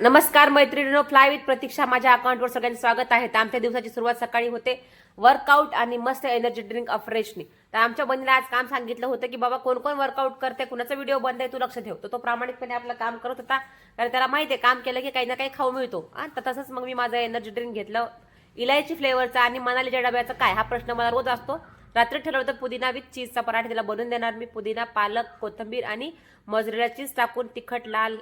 नमस्कार मैत्रिणीनो fly with प्रतीक्षा माझ्या अकाउंटवर सगळ्यांचं स्वागत आहे. तर आमच्या दिवसाची सुरुवात सकाळी होते. वर्कआउट आणि मस्त एनर्जी ड्रिंक अफ्रेशनी तर आमच्या बहिणीला आज काम सांगितलं होतं की बाबा कोण कोण वर्कआउट करते? कुणाचा व्हिडिओ बंद आहे? तू लक्ष ठेव. तर तो प्रामाणिकपणे आपलं काम करत होता. कारण त्याला माहिती आहे काम केलं की काही ना काही खाऊ मिळतो. तर तसंच मग मी माझं एनर्जी ड्रिंक घेतलं. इलायची फ्लेवरचा आणि मनालीच्या डब्याचा काय? हा प्रश्न मला रोज असतो. रात्री ठरवलं होतं पुदिना विथ चीजचा पराठा तिला बनवून देणार मी. पुदिना पालक कोथिंबीर आणि मोजरेला चीज टाकून तिखट लाल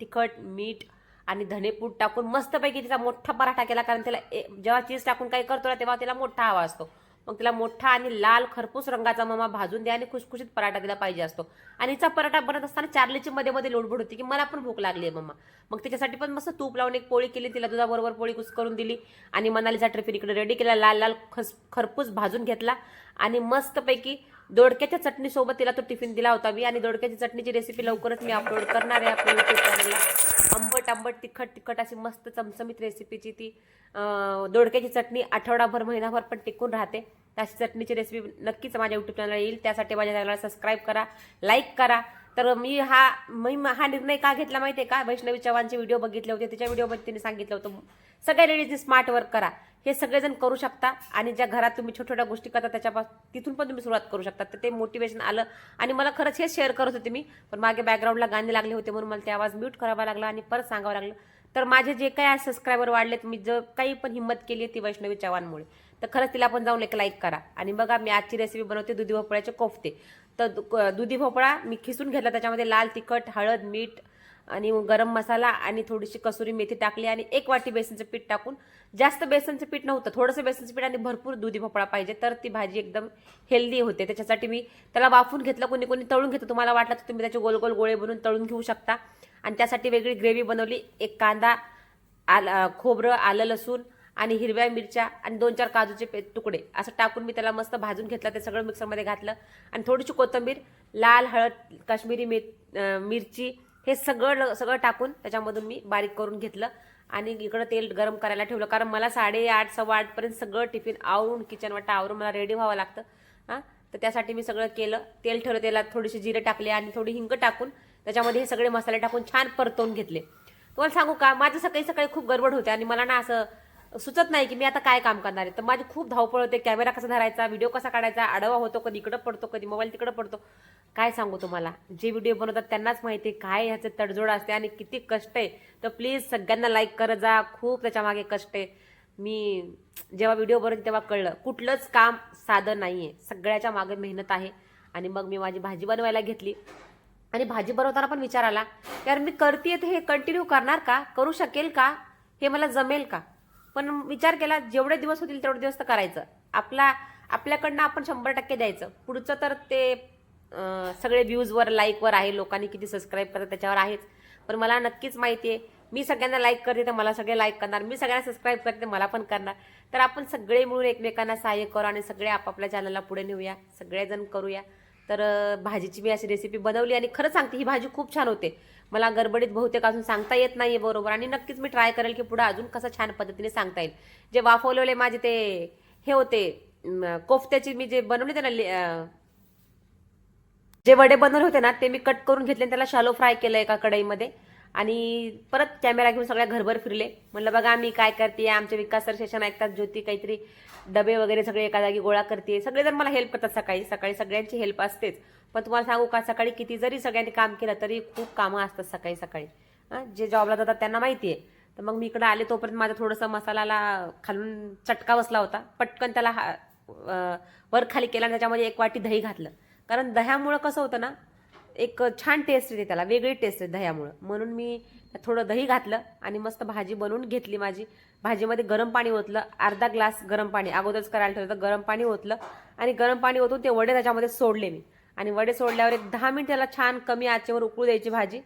तिखट मीठ आणि धनेपूड टाकून मस्तपैकी तिचा मोठा पराठा केला कारण त्याला ए- जेव्हा चीज टाकून काही करतो ना तेव्हा त्याला मोठा हवा असतो. मग तिला मोठा आणि लाल खरपूस रंगाचा मामा भाजून द्या आणि खुशखुशीत पराठा तिला पाहिजे असतो. आणि हिचा पराठा बनत असताना चार्लीची मध्ये मध्ये लोडबोड होती की मला पण भूक लागली आहे मम्मा मग त्याच्यासाठी पण मस्त तूप लावून एक पोळी केली तिला दुधाबरोबर पोळी कुस करून दिली. आणि मनालीचा ट्रिफिन इकडे रेडी केला लाल लाल खस खरपूस भाजून घेतला. आणि मस्तपैकी दोडक्याच्या चटणीसोबत तिला तो टिफिन दिला होता. मी आणि दोडक्याची चटणीची रेसिपी लवकरच मी अपलोड करणार आहे आपल्या युट्यूब चॅनलला आंबट आंबट तिखट तिखट अशी मस्त चमचमीत रेसिपीची ती दोडक्याची चटणी आठवडाभर महिनाभर पण टिकून राहते. अशी चटणीची रेसिपी नक्कीच माझ्या युट्यूब चॅनलला येईल. त्यासाठी माझ्या चॅनलला सबस्क्राईब करा लाईक करा. तर मी हा मी हा निर्णय का घेतला माहिती आहे का? वैष्णवी चव्हाणचे व्हिडिओ बघितले होते तिच्या व्हिडिओमध्ये तिने सांगितलं होतं सगळ्या लेडीजनी स्मार्ट वर्क करा. हे सगळेजण करू शकता आणि ज्या घरात तुम्ही छोट्या छोट्या गोष्टी करता त्याच्यापासून तिथून पण तुम्ही सुरुवात करू शकता. तर ते मोटिवेशन आलं आणि मला खरंच हे शेअर करत होते मी. पण मागे बॅकग्राऊंडला गाणे लागले होते म्हणून मला ते आवाज म्यूट करावा लागला आणि परत सांगावं लागलं. तर माझे जे काही सबस्क्रायबर वाढलेत मी जर काही पण हिंमत केली ती वैष्णवी चव्हाणमुळे. तर खरंच तिला पण जाऊन एक लाईक करा. आणि बघा मी आजची रेसिपी बनवते दुधी भोपळ्याचे कोफते. तर दु- दुधी भोपळा मी खिसून घेतला त्याच्यामध्ये लाल तिखट हळद मीठ आणि गरम मसाला आणि थोडीशी कसुरी मेथी टाकली आणि एक वाटी बेसनचं पीठ टाकून जास्त बेसनचं पीठ नव्हतं थोडंसं बेसनचं पीठ आणि भरपूर दुधी भोपळा पाहिजे तर ती भाजी एकदम हेल्दी होते. त्याच्यासाठी मी त्याला वाफून घेतलं कोणी कोणी तळून घेतो तुम्हाला वाटलं तर तुम्ही त्याचे गोल गोल गोळे बनवून तळून घेऊ शकता. आणि त्यासाठी वेगळी ग्रेव्ही बनवली एक कांदा आल खोबरं आलं लसूण आणि हिरव्या मिरच्या आणि दोन चार काजूचे तुकडे. असं टाकून मी त्याला मस्त भाजून घेतलं ते सगळं मिक्सरमध्ये घातलं. आणि थोडीशी कोथिंबीर लाल हळद काश्मीरी मिर मिरची हे सगळं सगळं टाकून त्याच्यामधून मी बारीक करून घेतलं. आणि इकडं तेल गरम करायला ठेवलं. कारण मला साडेआठ सव्वा आठपर्यंत सगळं टिफिन आवरून किचन वाटा आवरून मला रेडी व्हावं लागतं. हां? तर त्यासाठी मी सगळं केलं. तेल ठेवलं तेलात थोडीशी जिरे टाकले आणि थोडी हिंग टाकून त्याच्यामध्ये हे सगळे मसाले टाकून छान परतवून घेतले. तुम्हाला सांगू का? माझं सकाळी सकाळी खूप गडबड होते आणि मला ना असं सुचत नाही की मी आता काय काम करणार आहे. तर माझी खूप धावपळ होते. कॅमेरा कसा धरायचा व्हिडिओ कसा काढायचा आडवा होतो कधी इकडं पडतो कधी मोबाईल तिकडं पडतो. काय सांगू तुम्हाला? जे व्हिडिओ बनवतात त्यांनाच माहिती आहे काय ह्याचे तडजोड असते आणि किती कष्ट आहे. तर प्लीज सगळ्यांना लाईक करत जा. खूप त्याच्यामागे कष्ट आहे. मी जेव्हा व्हिडिओ बनवते तेव्हा कळलं कुठलंच काम साधं नाही आहे सगळ्याच्या मागे मेहनत आहे. आणि मग मी माझी भाजी बनवायला घेतली. आणि भाजी बनवताना पण विचार आला यार मी करते तर हे कंटिन्यू करणार का? करू शकेल का? हे मला जमेल का? पण विचार केला जेवढे दिवस होतील तेवढे दिवस तर करायचं. आपला आपल्याकडनं आपण शंभर टक्के द्यायचं. पुढचं तर ते सगळे व्ह्यूजवर लाईकवर आहे लोकांनी किती सबस्क्राईब करतात त्याच्यावर आहेच. पण मला नक्कीच माहिती आहे मी सगळ्यांना लाईक करते तर मला सगळे लाईक करणार. मी सगळ्यांना सबस्क्राईब करते मला पण करणार. तर आपण सगळे मिळून एकमेकांना सहाय्य करू आणि सगळे आपापल्या चॅनलला पुढे नेऊया. सगळेजण करूया. तर भाजीची मी अशी रेसिपी बनवली आणि खरं सांगते ही भाजी खूप छान होते. मला गडबडीत बहुतेक अजून सांगता येत नाही आहे बरोबर. आणि नक्कीच मी ट्राय करेल की पुढे अजून कसं छान पद्धतीने सांगता येईल. जे वाफवलेले माझे ते हे होते कोफ्त्याची मी जे बनवले ते ना ले- जे वडे बनवले होते ना ते मी कट करून घेतले आणि त्याला शालो फ्राय केलं एका कढईमध्ये. आणि परत कॅमेरा घेऊन सगळ्या घरभर फिरले. म्हणलं बघा मी काय करते आमचे विकास सर सेशन ऐकतात. ज्योती काहीतरी डबे वगैरे सगळे एका जागी गोळा करते सगळेजण मला हेल्प करतात सकाळी. सकाळी सगळ्यांची हेल्प असतेच. पण तुम्हाला सांगू का सकाळी किती जरी सगळ्यांनी काम केलं तरी खूप कामं असतात सकाळी सकाळी. हां जे जॉबला जातात त्यांना माहिती आहे तर मग मी इकडे आले तोपर्यंत माझं थोडंसं मसाल्याला खालून चटका बसला होता. पटकन त्याला हा- वर खाली केला आणि त्याच्यामध्ये एक वाटी दही घातलं. कारण दह्यामुळं कसं होतं ना एक छान टेस्ट येते त्याला वेगळी टेस्ट आहे दह्यामुळं. म्हणून मी थोडं दही घातलं आणि मस्त भाजी बनवून घेतली माझी. भाजीमध्ये गरम पाणी ओतलं अर्धा ग्लास गरम पाणी. अगोदरच करायला ठेवलं तर गरम पाणी ओतलं आणि गरम पाणी ओतून ते वडे त्याच्यामध्ये सोडले मी. आणि वडे सोडल्यावर एक दहा मिनिट त्याला छान कमी आचेवर उकळू द्यायची भाजी.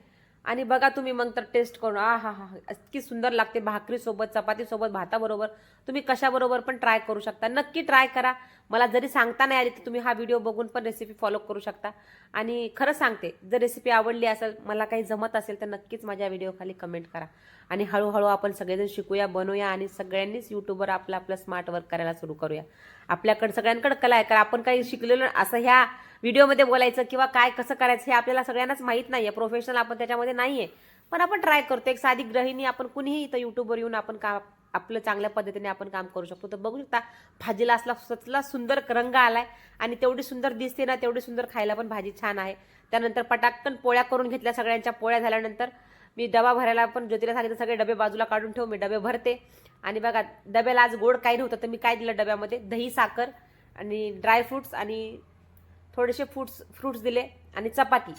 आणि बघा तुम्ही मग तर टेस्ट करून आ हा हा इतकी सुंदर लागते भाकरीसोबत चपातीसोबत भाताबरोबर. तुम्ही कशाबरोबर पण ट्राय करू शकता. नक्की ट्राय करा. मला जरी सांगता नाही आली तर तुम्ही हा व्हिडिओ बघून पण रेसिपी फॉलो करू शकता. आणि खरं सांगते जर रेसिपी आवडली असेल मला काही जमत असेल तर नक्कीच माझ्या व्हिडिओखाली कमेंट करा. आणि हळूहळू आपण सगळेजण शिकूया बनवूया आणि सगळ्यांनीच यूट्यूबवर आपलं आपलं स्मार्ट वर्क करायला सुरू करूया. आपल्याकडे सगळ्यांकडे कला आहे कारण आपण काही शिकलेलो असं ह्या व्हिडिओमध्ये बोलायचं किंवा काय कसं करायचं हे आपल्याला सगळ्यांनाच माहीत नाही आहे प्रोफेशनल आपण त्याच्यामध्ये नाही आहे पण आपण ट्राय करतो. एक साधी ग्रहिणी आपण कुणीही इथं युट्यूबवर येऊन आपण का आपलं चांगल्या पद्धतीने आपण काम करू शकतो. तर बघू शकता भाजीला असला सचला सुंदर रंग आलाय आणि तेवढी सुंदर दिसते ना तेवढी सुंदर खायला पण भाजी छान आहे. त्यानंतर पटाकन पोळ्या करून घेतल्या सगळ्यांच्या पोळ्या झाल्यानंतर मी डबा भरायला पण ज्योतीला सांगितलं सगळे डबे बाजूला काढून ठेव मी डबे भरते. आणि बघा डब्याला आज गोड काही नव्हतं तर मी काय दिलं डब्यामध्ये? दही साखर आणि ड्रायफ्रुट्स आणि थोडेसे फ्रुट्स फ्रुट्स दिले आणि चपाती.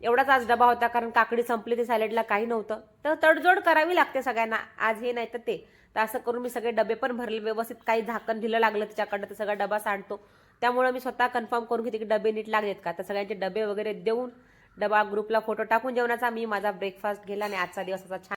एवढाच आज डबा होता कारण काकडी संपली ते सॅलेडला काही नव्हतं. तर तडजोड करावी लागते सगळ्यांना. आज हे नाही तर ते. तर असं करून मी सगळे डबे पण भरले. व्यवस्थित काही झाकण दिलं लागलं त्याच्याकडनं तर सगळा डबा सांडतो. त्यामुळे मी स्वतः कन्फर्म करून घेते की डबे नीट लागलेत का? तर सगळ्यांचे डबे वगैरे देऊन डबा ग्रुपला फोटो टाकून जेवणाचा मी माझा ब्रेकफास्ट गेला आणि आजचा दिवस असा छान